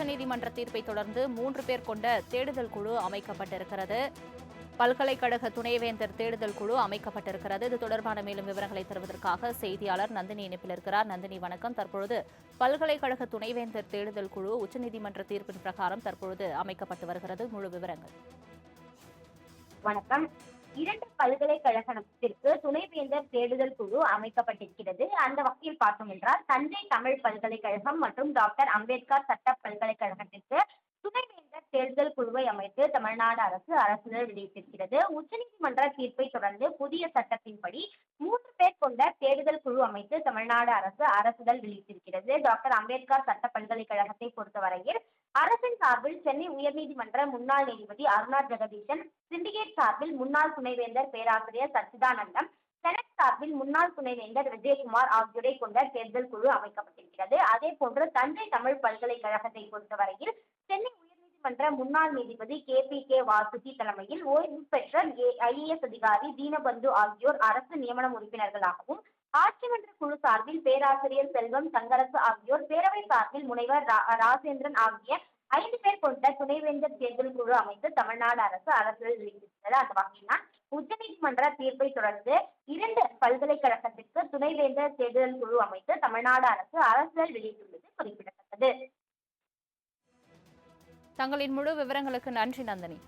உச்சநீதிமன்ற தீர்ப்பை தொடர்ந்து மூன்று பேர் கொண்ட தேடுதல் குழு அமைக்கப்பட்டிருக்கிறது. பல்கலைக்கழக துணைவேந்தர் தேடுதல் குழு அமைக்கப்பட்டிருக்கிறது. இது தொடர்பான மேலும் விவரங்களை தருவதற்காக செய்தியாளர் நந்தினி இணைப்பில் இருக்கிறார். நந்தினி வணக்கம். தற்பொழுது பல்கலைக்கழக துணைவேந்தர் தேடுதல் குழு உச்சநீதிமன்ற தீர்ப்பின் பிரகாரம் தற்பொழுது அமைக்கப்பட்டு வருகிறது. முழு விவரங்கள். வணக்கம். இரண்டு பல்கலைக்கழகத்திற்கு துணைவேந்தர் தேடுதல் குழு அமைக்கப்பட்டிருக்கிறது. அந்த வகையில் பார்த்தோம் என்றால் தஞ்சை தமிழ் பல்கலைக்கழகம் மற்றும் டாக்டர் அம்பேத்கர் சட்ட பல்கலைக்கழகத்திற்கு துணைவேந்தர் தேடுதல் குழுவை அமைத்து தமிழ்நாடு அரசு அரசுதல் வெளியிட்டிருக்கிறது. உச்சநீதிமன்ற தீர்ப்பை தொடர்ந்து புதிய சட்டத்தின்படி மூன்று பேர் கொண்ட தேடுதல் குழு அமைத்து தமிழ்நாடு அரசு அரசுதல் வெளியிட்டிருக்கிறது. டாக்டர் அம்பேத்கர் சட்ட பல்கலைக்கழகத்தை பொறுத்தவரையில் அரசின் சார்பில் சென்னை உயர்நீதிமன்ற முன்னாள் நீதிபதி அருணா ஜெகதீசன் சிண்டிகேட் சார்பில் முன்னாள் துணைவேந்தர் பேராசிரியர் சச்சிதானந்தம் செனட் சார்பில் முன்னாள் துணைவேந்தர் விஜயகுமார் ஆகியோரை கொண்ட தேர்தல் குழு அமைக்கப்பட்டிருக்கிறது. அதே போன்று தஞ்சை தமிழ் பல்கலைக்கழகத்தை பொறுத்தவரையில் சென்னை உயர்நீதிமன்ற முன்னாள் நீதிபதி கே பி கே வாசுகி தலைமையில் ஓய்வு பெற்ற ஐஏஎஸ் அதிகாரி தீனபந்து ஆகியோர் அரசு நியமன உறுப்பினர்களாகவும் ஆட்சிமன்ற குழு சார்பில் பேராசிரியர் செல்வம் சங்கரசு ஆகியோர் பேரவை சார்பில் முனைவர் ரா- ராஜேந்திரன் ஆகிய ஐந்து பேர் கொண்ட துணைவேந்தர் தேர்தல் குழு அமைத்து தமிழ்நாடு அரசு அரசியல் வெளியிட்டிருக்கிறது அந்த வகையினால் உச்சநீதிமன்ற தீர்ப்பை தொடர்ந்து இரண்டு பல்கலைக்கழகத்திற்கு துணைவேந்தர் தேர்தல் குழு அமைத்து தமிழ்நாடு அரசு அரசியல் வெளியிட்டுள்ளது குறிப்பிடத்தக்கது. தங்களின் முழு விவரங்களுக்கு நன்றி நந்தினி.